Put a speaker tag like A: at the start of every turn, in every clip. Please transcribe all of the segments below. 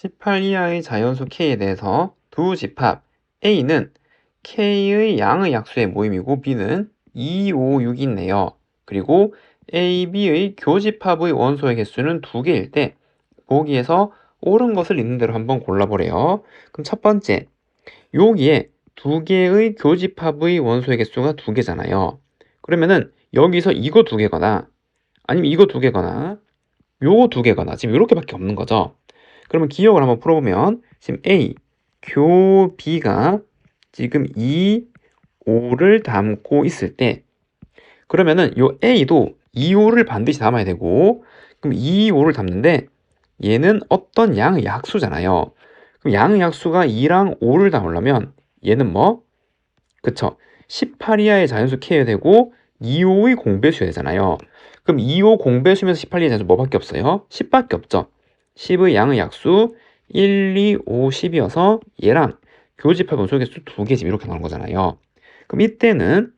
A: 18 이하의 자연수 K에 대해서 두 집합 A는 K의 양의 약수의 모임이고 B는 2, 5, 6이 있네요. 그리고 A, B의 교집합의 원소의 개수는 두 개일 때 보기에서 옳은 것을 있는 대로 한번 골라보래요. 그럼 첫 번째, 여기에 두 개의 교집합의 원소의 개수가 두 개잖아요. 그러면은 여기서 이거 두 개거나 아니면 이거 두 개거나 요거 두 개거나 지금 이렇게밖에 없는 거죠. 그러면 기억을 한번 풀어보면 지금 A, 교 B가 지금 2, 5를 담고 있을 때 그러면은 요 A도 2, 5를 반드시 담아야 되고 그럼 2, 5를 담는데 얘는 어떤 양의 약수잖아요. 그럼 양의 약수가 2랑 5를 담으려면 얘는 뭐? 그쵸. 18 이하의 자연수 K여야 되고 2, 5의 공배수여야 되잖아요. 그럼 2, 5 공배수면서 18 이하의 자연수 뭐밖에 없어요? 10밖에 없죠. 10의 양의 약수 1, 2, 5, 10이어서 얘랑 교집합 원소 개수 두 개 지금 이렇게 나오는 거잖아요. 그럼 이때는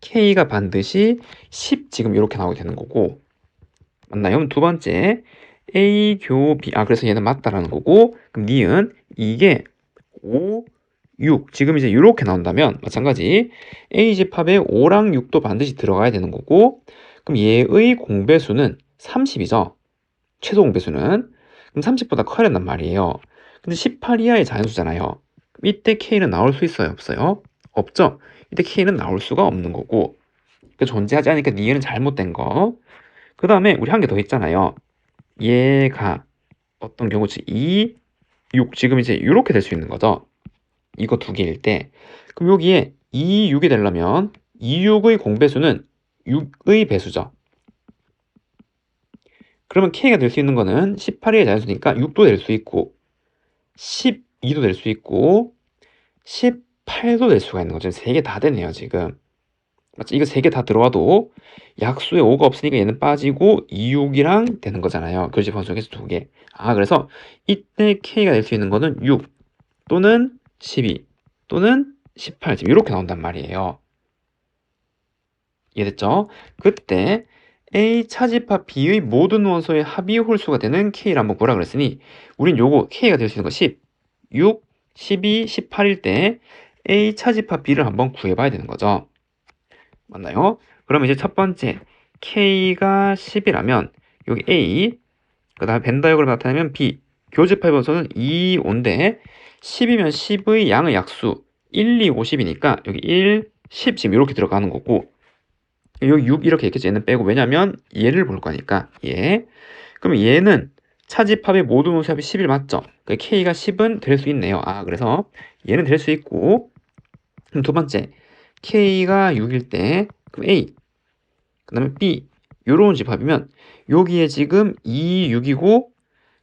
A: K가 반드시 10 지금 이렇게 나오게 되는 거고 맞나요? 그럼 두 번째 A 교 B 아 그래서 얘는 맞다라는 거고 그럼 니은 이게 5, 6 지금 이제 이렇게 나온다면 마찬가지 A 집합에 5랑 6도 반드시 들어가야 되는 거고 그럼 얘의 공배수는 30이죠. 최소 공배수는 그럼 30보다 커야 된단 말이에요. 근데 18 이하의 자연수잖아요. 이때 K는 나올 수 있어요? 없어요? 없죠? 이때 K는 나올 수가 없는 거고 그 존재하지 않으니까 니은 잘못된 거. 그 다음에 우리 한 개 더 있잖아요. 얘가 어떤 경우 2, 6 지금 이제 이렇게 될 수 있는 거죠. 이거 두 개일 때 그럼 여기에 2, 6이 되려면 2, 6의 공배수는 6의 배수죠. 그러면 K가 될 수 있는 거는 18의 자연수니까 6도 될 수 있고 12도 될 수 있고 18도 될 수가 있는 거죠. 세개다 되네요, 지금. 맞죠? 이거 세개다 들어와도 약수에 5가 없으니까 얘는 빠지고 2, 6이랑 되는 거잖아요. 교집 원소에서 두 개. 아, 그래서 이때 K가 될 수 있는 거는 6 또는 12 또는 18 지금 이렇게 나온단 말이에요. 이해됐죠? 그때 A 차집합 B의 모든 원소의 합이 홀수가 되는 K를 한번 보라 그랬으니 우린 요거 K가 될 수 있는 거 10, 6, 12, 18일 때 A 차집합 B를 한번 구해봐야 되는 거죠. 맞나요? 그럼 이제 첫 번째 K가 10이라면 여기 A 그 다음에 벤다이어그램 나타내면 B 교집합 원소는 2, 5인데 10이면 10의 양의 약수 1, 2, 5, 10이니까 여기 1, 10 지금 이렇게 들어가는 거고 여기 6 이렇게 있겠지 얘는 빼고 왜냐면 얘를 볼 거니까 얘. 그럼 얘는 차집합의 모든 원소합이 11 맞죠? 그 K가 10은 될 수 있네요. 아 그래서 얘는 될 수 있고. 그럼 두 번째. K가 6일 때 그럼 A. 그 다음에 B. 요런 집합이면 여기에 지금 2, 6이고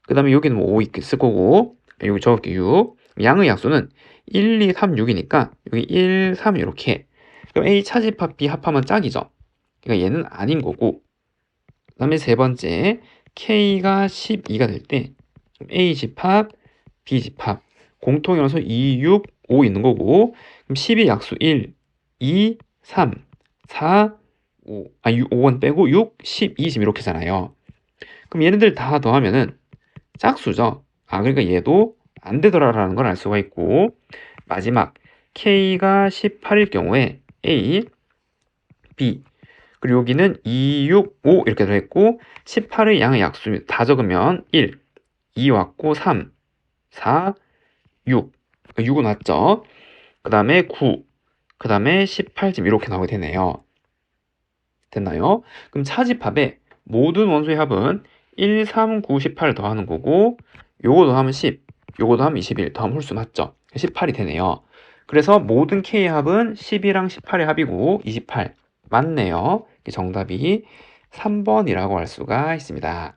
A: 그 다음에 여기는 뭐 5 있을 거고. 여기 적을게 6 양의 약수는 1, 2, 3, 6이니까 여기 1, 3 이렇게. 그럼 A 차집합 B 합하면 짝이죠 그러니까 얘는 아닌 거고 그 다음에 세 번째 K가 12가 될 때 A 집합 B 집합 공통 연소 2, 6, 5 있는 거고 그럼 10이 약수 1, 2, 3, 4, 5, 아 6, 5원 빼고 6, 10, 20 이렇게잖아요. 그럼 얘네들 다 더하면은 짝수죠. 아 그러니까 얘도 안 되더라라는 걸 알 수가 있고 마지막 K가 18일 경우에 A, B 그리고 여기는 2, 6, 5 이렇게 들어있고 18의 양의 약수 다 적으면 1, 2 왔고 3, 4, 6 6은 왔죠. 그 다음에 9, 그 다음에 18 지금 이렇게 나오게 되네요. 됐나요? 그럼 차집합의 모든 원소의 합은 1, 3, 9, 18 더하는 거고 요거 더하면 10, 요거 더하면 21 더하면 홀수 맞죠? 18이 되네요. 그래서 모든 K의 합은 10이랑 18의 합이고 28 맞네요. 정답이 3번이라고 할 수가 있습니다.